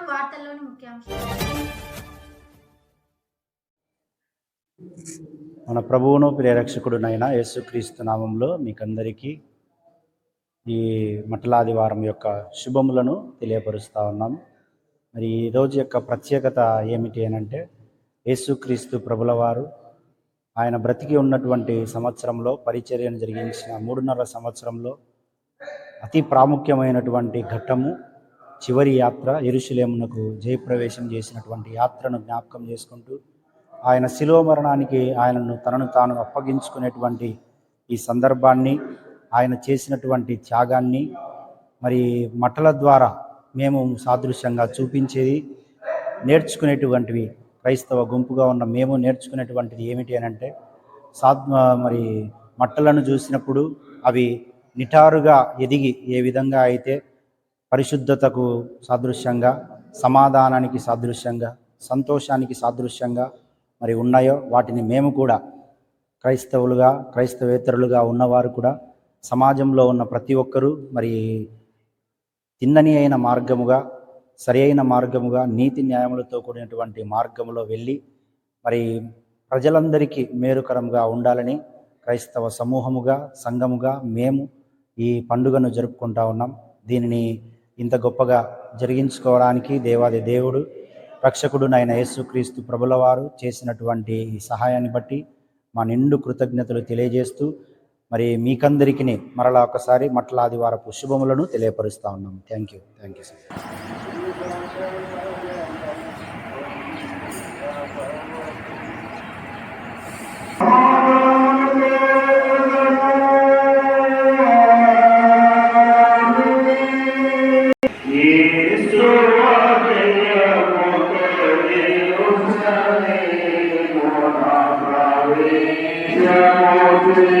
చూద్దాం వార్తల్లోని ముఖ్యాంశాలు. మన ప్రభువును ప్రియరక్షకుడునైన యేసుక్రీస్తు నామంలో మీకందరికీ ఈ మటలాదివారం యొక్క శుభములను తెలియపరుస్తూ ఉన్నాం. మరి ఈ రోజు యొక్క ప్రత్యేకత ఏమిటి అనంటే అంటే యేసుక్రీస్తు ప్రభుల వారు ఆయన బ్రతికి ఉన్నటువంటి సంవత్సరంలో పరిచర్యను జరిగించిన మూడున్నర సంవత్సరంలో అతి ప్రాముఖ్యమైనటువంటి ఘట్టము చివరి యాత్ర ఎరుషులేమునకు జయప్రవేశం చేసినటువంటి యాత్రను జ్ఞాపకం చేసుకుంటూ ఆయన శిలువ మరణానికి ఆయనను తనను తాను అప్పగించుకునేటువంటి ఈ సందర్భాన్ని ఆయన చేసినటువంటి త్యాగాన్ని మరి మటల ద్వారా మేము సాదృశ్యంగా చూపించేది నేర్చుకునేటువంటివి క్రైస్తవ గుంపుగా ఉన్న మేము నేర్చుకునేటువంటిది ఏమిటి అని అంటే సాద్ మరి మట్టలను చూసినప్పుడు అవి నిటారుగా ఎదిగి ఏ విధంగా అయితే పరిశుద్ధతకు సాదృశ్యంగా సమాధానానికి సాదృశ్యంగా సంతోషానికి సాదృశ్యంగా మరి ఉన్నాయో వాటిని మేము కూడా క్రైస్తవులుగా క్రైస్తవేతరులుగా ఉన్నవారు కూడా సమాజంలో ఉన్న ప్రతి ఒక్కరూ మరి తిన్నని అయిన మార్గముగా సరి అయిన మార్గముగా నీతి న్యాయములతో కూడినటువంటి మార్గములో వెళ్ళి మరి ప్రజలందరికీ మేలుకరంగా ఉండాలని క్రైస్తవ సమూహముగా సంఘముగా మేము ఈ పండుగను జరుపుకుంటా ఉన్నాం. దీనిని ఇంత గొప్పగా జరిగించుకోవడానికి దేవాది దేవుడు రక్షకుడు నాయన యేసుక్రీస్తు ప్రభుల వారు చేసినటువంటి ఈ సహాయాన్ని బట్టి మా నిండు కృతజ్ఞతలు తెలియజేస్తూ మరి మీకందరికీ మరలా ఒకసారి మట్ల ఆదివారపు శుభములను తెలియపరుస్తా ఉన్నాం. Thank you. Thank you sir. Yeah.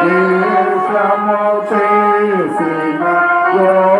Yes, I'm all chasing my